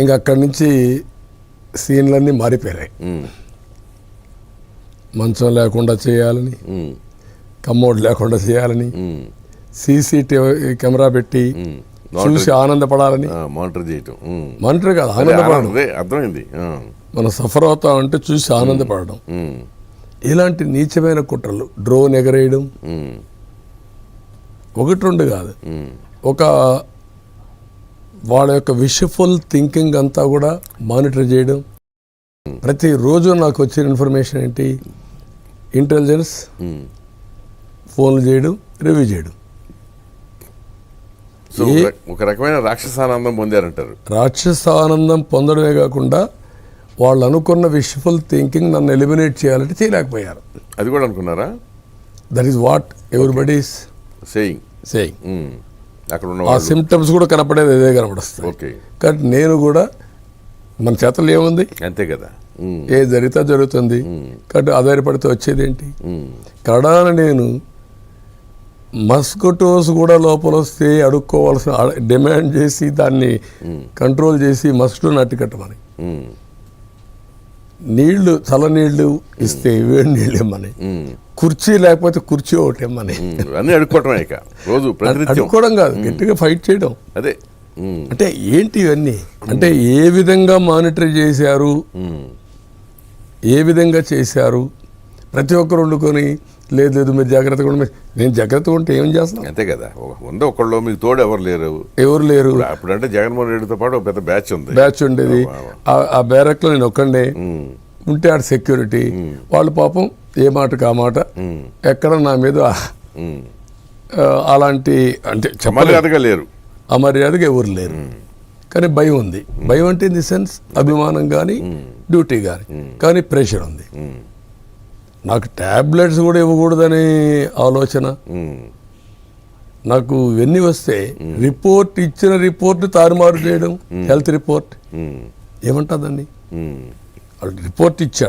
ఇంక అక్కడి నుంచి సీన్లన్నీ మారిపోయాయి మంచం లేకుండా చేయాలని కమ్మోడ్ లేకుండా చేయాలని సీసీటీవీ కెమెరా పెట్టి. చూసి ఆనందపడాలని. మానిటర్ చేయటం. ఉమ్. మంటరు కాదు ఆనందపడడం. అర్థమైంది. మనం సఫర్ అవుతామంటే చూసి ఆనందపడడం. ఇలాంటి నీచమైన కుట్రలు డ్రోన్ ఎగరేయడం ఒకటి రెండు కాదు. ఒక వాళ్ళ యొక్క విషఫుల్ థింకింగ్ అంతా కూడా మానిటర్ చేయడం. ప్రతిరోజు నాకు వచ్చిన ఇన్ఫర్మేషన్ ఏంటి? ఇంటెలిజెన్స్. ఫోన్లు చేయడం రివ్యూ చేయడం. సో ఒక రక- ఒక రకమైన రాక్షసానందం పొందారంటారు. రాక్షస ఆనందం పొందడమే కాకుండా వాళ్ళు అనుకున్న విషఫుల్ థింకింగ్ నన్ను ఎలిమినేట్ చేయాలంటే చేయలేకపోయారు. అది కూడా అనుకున్నారా? That is what everybody's saying saying అక్కడ ఉన్న ఆ సిమ్టమ్స్ కూడా కనపడేది అదే కనపడుస్తుంది ఓకే. కాబట్టి నేను కూడా మన చేతలు ఏముంది? అంతే కదా. ఏ జరిగితే జరుగుతుంది. కాబట్టి ఆధారపడితే వచ్చేది ఏంటి కడాన నేను మస్కిటోస్ కూడా లోపల వస్తే అడుక్కోవాల్సిన అడ- డిమాండ్ చేసి దాన్ని కంట్రోల్ చేసి మస్కిటో నట్టుకట్టమని ఉమ్, నీళ్ళు చల్ల నీళ్ళు ఇస్తే వేడి నీళ్ళు ఇమ్మని కుర్చీ లేకపోతే కుర్చీ ఒకటి ఇమ్మని. అన్నీ అడుక్కోవటమే ఇక. రోజు అడుక్కోవడం కాదు గట్టిగా ఫైట్ చేయడం. అదే. అంటే ఏంటి ఇవన్నీ? అంటే ఏ విధంగా మానిటర్ చేశారు? ఏ విధంగా చేశారు? ప్రతి ఒక్కరు వండుకొని లేదు లేదు మీరు జాగ్రత్తగా ఉండి నేను జాగ్రత్తగా ఉంటే ఏం చేస్తాను అంతే కదా. వంద ఒకళ్ళు మీకు తోడు ఎవరు లేరు. ఎవరు లేరు. అప్పుడంటే జగన్మోహన్ రెడ్డితో పాటు ఒక పెద్ద బ్యాచ్ ఉంది. బ్యాచ్ ఉండేది. ఆ- ఆ బ్యారక్లో నేను ఒక్కడే ఉంటే ఆడ సెక్యూరిటీ. వాళ్ళు పాపం ఏ మాటకు ఆ మాట. ఎక్కడ నా మీద అలాంటి అంటే చెప్పలేదు మర్యాదగా లేరు. అమర్యాదగా ఎవరు లేరు. కానీ భయం ఉంది. భయం అంటే ఇన్ ది సెన్స్ అభిమానం కానీ డ్యూటీ కానీ కానీ ప్రెషర్ ఉంది. నాకు ట్యాబ్లెట్స్ కూడా ఇవ్వకూడదనే ఆలోచన. నాకు ఇవన్నీ వస్తే రిపోర్ట్ ఇచ్చిన రిపోర్ట్ తారుమారు చేయడం హెల్త్ రిపోర్ట్. ఏమంటుందండి? రిపోర్ట్ ఇచ్చాడు.